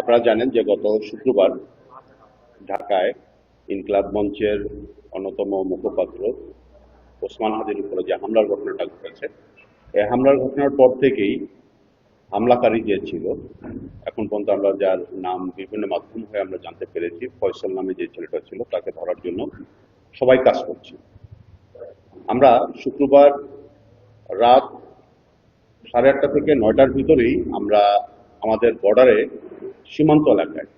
আপনারা জানেন যে গত শুক্রবার ঢাকায় ইনকলাব মঞ্চের অন্যতম মুখপাত্র ওসমান হাদির উপরে যে হামলার ঘটনাটা ঘটেছে এই হামলার ঘটনার পর থেকেই হামলাকারী যে ছিল, এখন পর্যন্ত আমরা যার নাম বিভিন্ন মাধ্যম হয়ে আমরা জানতে পেরেছি, ফয়সল নামে যে ছেলেটা ছিল তাকে ধরার জন্য সবাই কাজ করছে। আমরা শুক্রবার রাত সাড়ে আটটা থেকে নয়টার ভিতরেই আমরা আমাদের বর্ডারে সীমান্ত এলাকায়।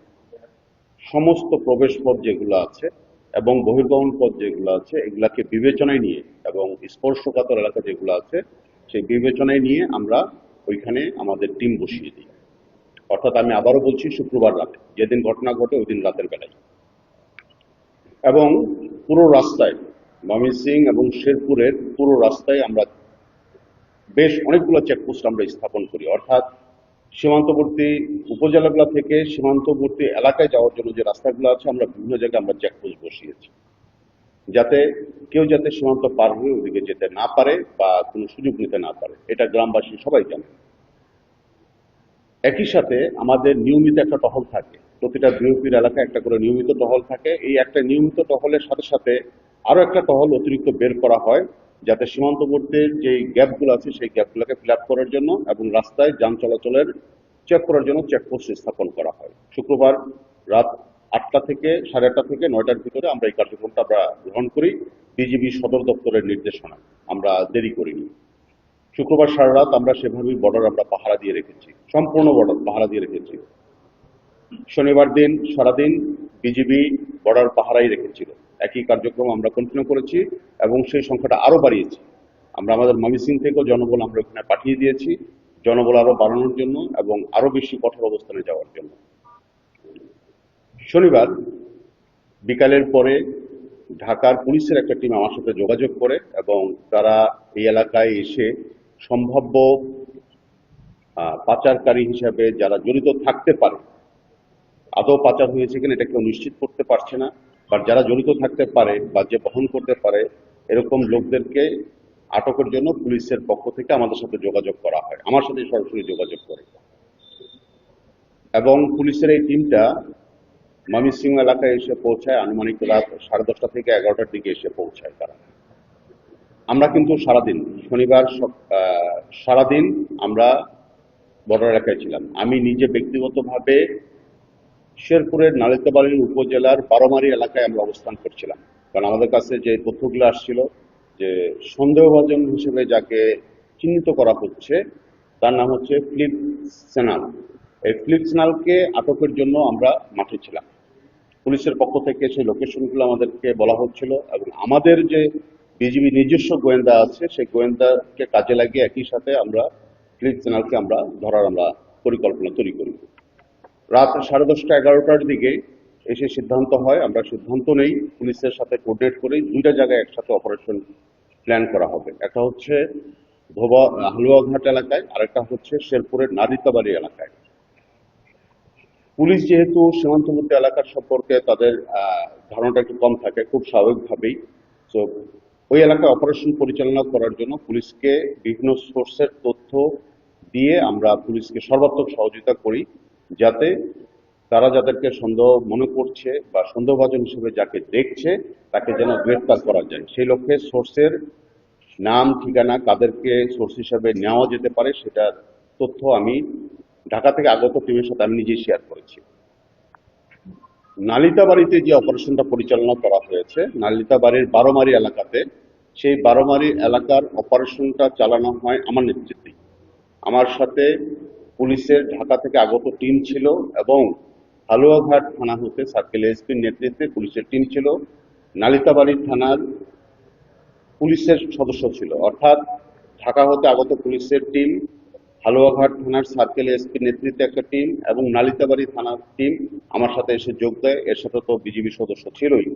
সমস্ত প্রবেশ পথ যেগুলো আছে এবং বহির্গমন পথ যেগুলো আছে, এগুলাকে বিবেচনায় নিয়ে এবং স্পর্শকাতর এলাকা যেগুলো আছে, সেই বিবেচনায় নিয়ে আমরা ওইখানে আমাদের টিম বসিয়ে দিই। অর্থাৎ আমি আবারও বলছি, শুক্রবার রাতে, যেদিন ঘটনা ঘটে ওই দিন রাতের বেলায়। এবং পুরো রাস্তায় সিং এবং শেরপুরের পুরো রাস্তায় আমরা বেশ অনেকগুলো চেকপোস্ট আমরা স্থাপন করি। অর্থাৎ সীমান্তবর্তী উপজেলাগুলো থেকে সীমান্তবর্তী এলাকায় যাওয়ার জন্য যে রাস্তাগুলো আছে, আমরা বিভিন্ন জায়গায় আমরা চেকপোস্ট বসিয়েছি। যাতে কেউ যাতে সীমান্ত পার হয়ে ওদিকে যেতে না পারে বা কোনো সুযোগ নিতে না পারে। এটা গ্রামবাসী সবাই জানে। একই সাথে আমাদের নিয়মিত একটা টহল থাকে। প্রতিটা বিওপির এলাকায় একটা করে নিয়মিত টহল থাকে। এই একটা নিয়মিত টহলের সাথে সাথে আরও একটা টহল অতিরিক্ত বের করা হয়। যাতে সীমান্তবর্তীর যে গ্যাপগুলো আছে, সেই গ্যাপগুলোকে ফিল করার জন্য এবং রাস্তায় যান চলাচলের চেক করার জন্য চেকপোস্ট স্থাপন করা হয়। শুক্রবার রাত আটটা থেকে সাড়ে আটটা থেকে নয়টার ভিতরে আমরা এই কার্যক্রমটা আমরা গ্রহণ করি। বিজিবি সদর দপ্তরের নির্দেশনা আমরা দেরি করিনি। শুক্রবার সারা রাত আমরা সেভাবেই বর্ডার আমরা পাহারা দিয়ে রেখেছি। সম্পূর্ণ বর্ডার পাহারা দিয়ে রেখেছি। শনিবার দিন, সারাদিন বিজিবি বর্ডার পাহারাই রেখেছিল। একই কার্যক্রম আমরা কন্টিনিউ করেছি এবং সেই সংখ্যাটা আরও বাড়িয়েছি। আমরা আমাদের ময়মনসিং থেকেও জনবল আমরা ওখানে পাঠিয়ে দিয়েছি, জনবল আরও বাড়ানোর জন্য এবং আরও বেশি কঠোর অবস্থানে যাওয়ার জন্য। শনিবার বিকালের পরে ঢাকার পুলিশের একটা টিম আমার সাথে যোগাযোগ করে এবং তারা এই এলাকায় এসে সম্ভাব্য পাচারকারী হিসাবে যারা জড়িত থাকতে পারে, আদৌ পাচার হয়েছে কিনা এটা কেউ নিশ্চিত করতে পারছে না। বা যারা জড়িত থাকতে পারে বা যে বহন করতে পারে, এরকম লোকদেরকে আটকের জন্য পুলিশের পক্ষ থেকে আমাদের সাথে যোগাযোগ করা হয়। আমার সাথে সরাসরি যোগাযোগ করে। এবং পুলিশের এই টিমটা ময়মনসিংহ এলাকায় এসে পৌঁছায়, আনুমানিক রাত সাড়ে দশটা থেকে এগারোটার দিকে এসে পৌঁছায় তারা। আমরা কিন্তু সারাদিন, শনিবার সারাদিন আমরা বর্ডার এলাকায় ছিলাম। আমি নিজে ব্যক্তিগতভাবে শেরপুরের নালিতাবাড়ির উপজেলার বারোমারি এলাকায় আমরা অবস্থান করছিলাম। কারণ আমাদের কাছে যে তথ্যগুলো আসছিল, যে সন্দেহভাজন হিসেবে যাকে চিহ্নিত করা হচ্ছে, তার নাম হচ্ছে ফ্লিপ সেনাল। এই ফ্লিপ সেনালকে আটকের জন্য আমরা মাঠে ছিলাম। পুলিশের পক্ষ থেকে সেই লোকেশনগুলো আমাদেরকে বলা হচ্ছিল এবং আমাদের যে বিজিবি নিজস্ব গোয়েন্দা আছে, সেই গোয়েন্দাকে কাজে লাগিয়ে একই সাথে আমরা ফ্লিপ সেনালকে আমরা ধরার আমরা পরিকল্পনা তৈরি করি। রাত সাড়ে দশটা, এগারোটার দিকে এসে সিদ্ধান্ত হয়, আমরা সিদ্ধান্ত নেই, পুলিশের সাথে কোঅর্ডিনেট করে দুইটা জায়গায় একসাথে অপারেশন প্ল্যান করা হবে। একটা হচ্ছে ধোবা হালুয়াঘাট এলাকায়, আরেকটা হচ্ছে শেরপুরের নারিতাবাড়ি এলাকায়। পুলিশ যেহেতু সীমান্তবর্তী এলাকার সম্পর্কে তাদের ধারণাটা একটু কম থাকে, খুব স্বাভাবিকভাবেই। তো ওই এলাকায় অপারেশন পরিচালনা করার জন্য পুলিশকে বিভিন্ন সোর্সের তথ্য দিয়ে আমরা পুলিশকে সর্বাত্মক সহযোগিতা করি। যাতে তারা যাদেরকে সন্দেহ মনে করছে বা সন্দেহভাজন হিসেবে যাকে দেখছে, তাকে যেন গ্রেফতার করা যায়। সেই লক্ষ্যে সোর্সের নাম, ঠিকানা, কাদেরকে সোর্স হিসাবে নেওয়া যেতে পারে, সেটার তথ্য আমি ঢাকা থেকে আগত টিমের সাথে আমি নিজেই শেয়ার করেছি। নালিতাবাড়িতে যে অপারেশনটা পরিচালনা করা হয়েছে, নালিতাবাড়ির বারোমারি এলাকাতে, সেই বারোমারি এলাকার অপারেশনটা চালানো হয় আমার নেতৃত্বে আমার সাথে পুলিশের ঢাকা থেকে আগত টিম ছিল এবং হালুয়াঘাট থানা হতে সার্কেল এসপির নেতৃত্বে পুলিশের টিম ছিল। নালিতাবাড়ি থানার পুলিশের সদস্য ছিল। অর্থাৎ ঢাকা হতে আগত পুলিশের টিম, হালুয়াঘাট থানার সার্কেল এসপি নেতৃত্বে একটা টিম এবং নালিতাবাড়ি থানার টিম আমার সাথে এসে যোগ দেয়। এর সাথে তো বিজিবি সদস্য ছিলই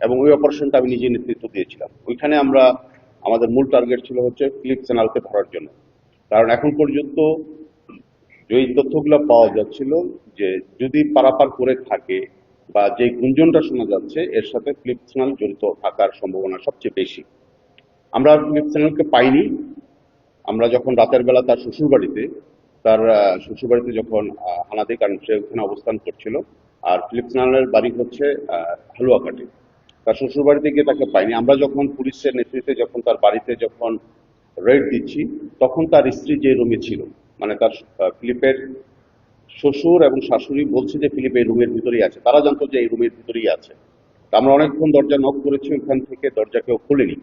এবং ওই অপারেশনটা আমি নিজে নেতৃত্ব দিয়েছিলাম। ওইখানে আমরা আমাদের মূল টার্গেট ছিল হচ্ছে ফিলিপ চ্যানেলকে ধরার জন্য। কারণ এখন পর্যন্ত যে তথ্যগুলো পাওয়া যাচ্ছিল যে যদি পারাপার করে থাকে বা যে গুঞ্জনটা শোনা যাচ্ছে এর সাথে ফিলিপ চ্যানেল জড়িত থাকার সম্ভাবনা সবচেয়ে বেশি। আমরা ফিলিপ চ্যানেলকে পাইনি। আমরা যখন রাতের বেলা তার শ্বশুর বাড়িতে তার আহ, শ্বশুরবাড়িতে যখন আহ, হানা দেয় কারণ সে ওখানে অবস্থান করছিল আর ফিলিপ সানালের বাড়ি হচ্ছে হালুয়াঘাটে। তার শ্বশুরবাড়িতে গিয়ে তাকে পাইনি। আমরা যখন পুলিশের নেতৃত্বে যখন তার বাড়িতে যখন রেড দিচ্ছি তখন তার স্ত্রী যে রুমে ছিল মানে তার ফিলিপের শ্বশুর এবং শাশুড়ি বলছে যে ফিলিপ এই রুমের ভিতরেই আছে। তারা জানতো যে এই রুমের ভিতরেই আছে। আমরা অনেকক্ষণ দরজা নক করেছি ওখান থেকে দরজা কেউ খুলেনি।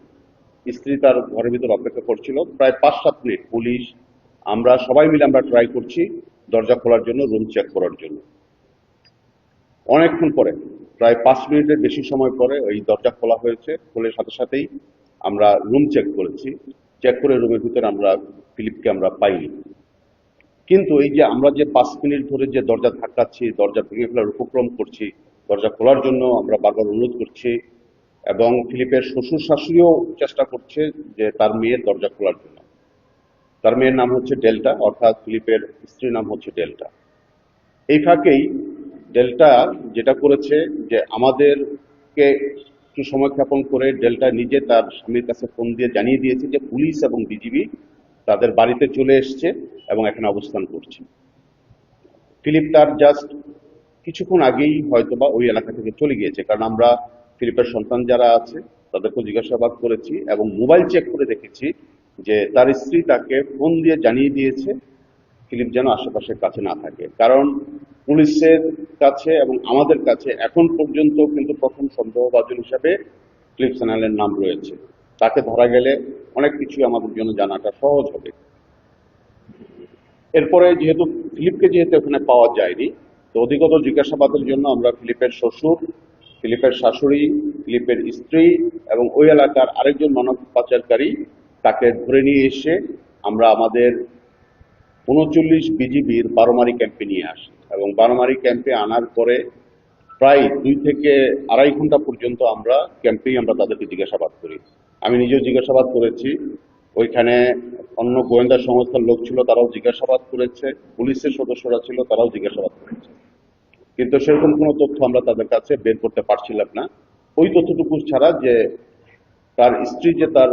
স্ত্রী তার ঘরের ভিতর অপেক্ষা করছিল। প্রায় পাঁচ সাত মিনিট পুলিশ, আমরা সবাই মিলে আমরা ট্রাই করছি দরজা খোলার জন্য রুম চেক করার জন্য। অনেকক্ষণ পরে, প্রায় পাঁচ মিনিটের বেশি সময় পরে ওই দরজা খোলা হয়েছে। খোলার সাথে সাথেই আমরা রুম চেক করেছি। চেক করে রুমের ভিতরে আমরা ফিলিপকে আমরা পাইনি। কিন্তু এই যে আমরা যে পাঁচ মিনিট ধরে যে দরজা ধাক্কাচ্ছি, দরজা ভেঙে ফেলার উপক্রম করছি, দরজা খোলার জন্য আমরা বারবার অনুরোধ করছি এবং ফিলিপের শ্বশুর শাশুড়িও চেষ্টা করছে যে তার মেয়ের দরজা খোলার জন্য। তার মেয়ের নাম হচ্ছে ডেল্টা, অর্থাৎ ফিলিপের স্ত্রীর নাম হচ্ছে ডেল্টা। এই ফাঁকেই ডেল্টা যেটা করেছে যে আমাদেরকে একটু সময় ক্ষেপণ করে ডেল্টা নিজে তার স্বামীর কাছে ফোন দিয়ে জানিয়ে দিয়েছে যে পুলিশ এবং বিজিবি তাদের বাড়িতে চলে এসছে। এবং এখানে অবস্থান করছি। ফিলিপ তার জাস্ট কিছুক্ষণ আগেই হয়তোবা ওই এলাকা থেকে চলে গিয়েছে, কারণ আমরা ফিলিপের সন্তান যারা আছে তাদেরকে জিজ্ঞাসাবাদ করেছি এবং মোবাইল চেক করে দেখেছি যে তার স্ত্রী তাকে ফোন দিয়ে জানিয়ে দিয়েছে, ফিলিপ যেন আশেপাশের কাছে না থাকে। কারণ পুলিশের কাছে এবং আমাদের কাছে এখন পর্যন্ত কিন্তু প্রথম সন্দেহভাজন হিসাবে ফিলিপ সানালের নাম রয়েছে। তাকে ধরা গেলে অনেক কিছুই আমাদের জন্য জানাটা সহজ হবে। এরপরে যেহেতু ফিলিপকে যেহেতু ওখানে পাওয়া যায়নি, তো অধিকতর জিজ্ঞাসাবাদের জন্য আমরা ফিলিপের শ্বশুর, ফিলিপের শাশুড়ি, ফিলিপের স্ত্রী এবং ওই এলাকার আরেকজন মানব পাচারকারী তাকে ধরে নিয়ে এসে আমরা আমাদের উনচল্লিশ বিজিবির বারোমারি ক্যাম্পে নিয়ে আসি এবং বারোমারি ক্যাম্পে আনার পরে প্রায় দুই থেকে আড়াই ঘণ্টা পর্যন্ত আমরা ক্যাম্পেই আমরা তাদেরকে জিজ্ঞাসাবাদ করি। আমি নিজেও জিজ্ঞাসাবাদ করেছি ওইখানে অন্য গোয়েন্দা সংস্থার লোক ছিল, তারাও জিজ্ঞাসাবাদ করেছে, পুলিশের সদস্যরা ছিল, তারাও জিজ্ঞাসাবাদ করেছে। কিন্তু সেরকম কোনো তথ্য আমরা তাদের কাছে বের করতে পারছিলাম না। ওই তথ্যটুকু ছাড়া যে তার স্ত্রী যে তার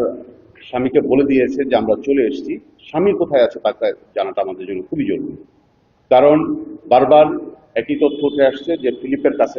স্বামীকে বলে দিয়েছে যে আমরা চলে এসেছি, স্বামী কোথায় আছে তাকে জানাটা আমাদের জন্য খুবই জরুরি। কারণ বারবার একই তথ্য উঠে আসছে যে ফিলিপের কাছে